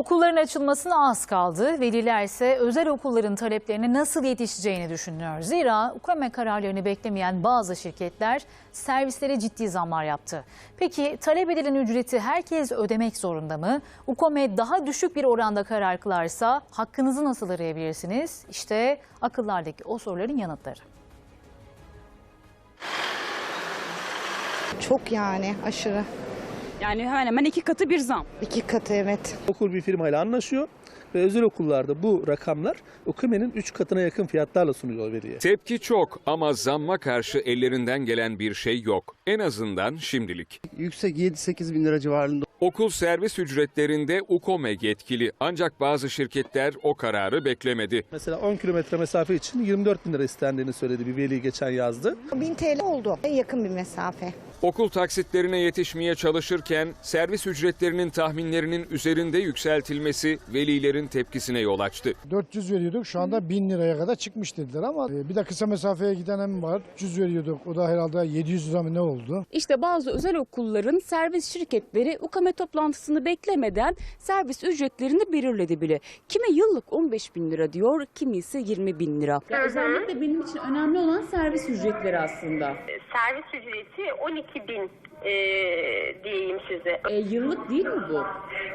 Okulların açılmasına az kaldı. Veliler ise özel okulların taleplerine nasıl yetişeceğini düşünüyor. Zira UKME kararlarını beklemeyen bazı şirketler servislere ciddi zamlar yaptı. Peki talep edilen ücreti herkes ödemek zorunda mı? UKME daha düşük bir oranda karar kılarsa hakkınızı nasıl arayabilirsiniz? İşte akıllardaki o soruların yanıtları. Çok yani aşırı. Yani hemen hemen iki katı bir zam. İki katı evet. Okul bir firmayla anlaşıyor ve özel okullarda bu rakamlar UKME'nin 3 katına yakın fiyatlarla sunuluyor veliye. Tepki çok ama zamma karşı ellerinden gelen bir şey yok. En azından şimdilik. yüksek 7-8 bin lira civarında Okul servis ücretlerinde UKOME yetkili ancak bazı şirketler o kararı beklemedi. Mesela 10 kilometre mesafe için 24 bin lira istendiğini söyledi bir veli geçen yazdı. 1000 TL oldu. En yakın bir mesafe. Okul taksitlerine yetişmeye çalışırken servis ücretlerinin tahminlerinin üzerinde yükseltilmesi velilerin tepkisine yol açtı. 400 veriyorduk şu anda 1000 liraya kadar çıkmış dediler ama e, bir de kısa mesafeye giden hem var. 300 veriyorduk o da herhalde 700 lira mı ne oldu? İşte bazı özel okulların servis şirketleri UKME toplantısını beklemeden servis ücretlerini belirledi bile. Kimi yıllık 15 bin lira diyor, kimi ise 20 bin lira. özellikle benim için önemli olan servis ücretleri aslında. Servis ücreti 12 bin e, diyeyim size. E, yıllık değil mi bu?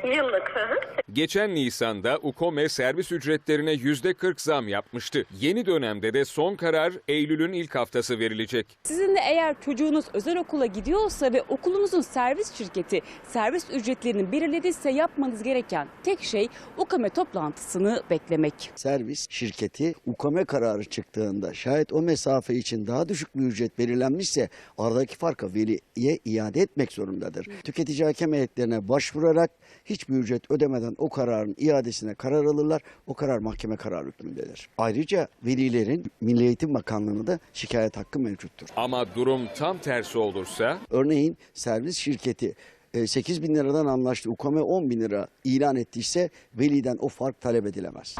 Yıllık. hı hı. Geçen Nisan'da UKOME servis ücretlerine %40 zam yapmıştı. Yeni dönemde de son karar Eylül'ün ilk haftası verilecek. Sizin de eğer çocuğunuz özel okula gidiyorsa ve okulunuzun servis şirketi servis ücretlerini belirlediyse yapmanız gereken tek şey UKME toplantısını beklemek. servis şirketi ukame kararı çıktığında şayet o mesafe için daha düşük bir ücret belirlenmişse aradaki farkı veliye iade etmek zorundadır. Tüketici hakem heyetlerine başvurarak hiçbir ücret ödemeden o kararın iadesine karar alırlar. O karar mahkeme kararı hükmündedir. Ayrıca velilerin Milli Eğitim Bakanlığı'na da şikayet hakkı mevcuttur. Ama durum tam tersi olursa Örneğin servis şirketi e, 8 bin liradan anlaştı. Ukame 10 bin lira ilan ettiyse veliden o fark talep edilemez.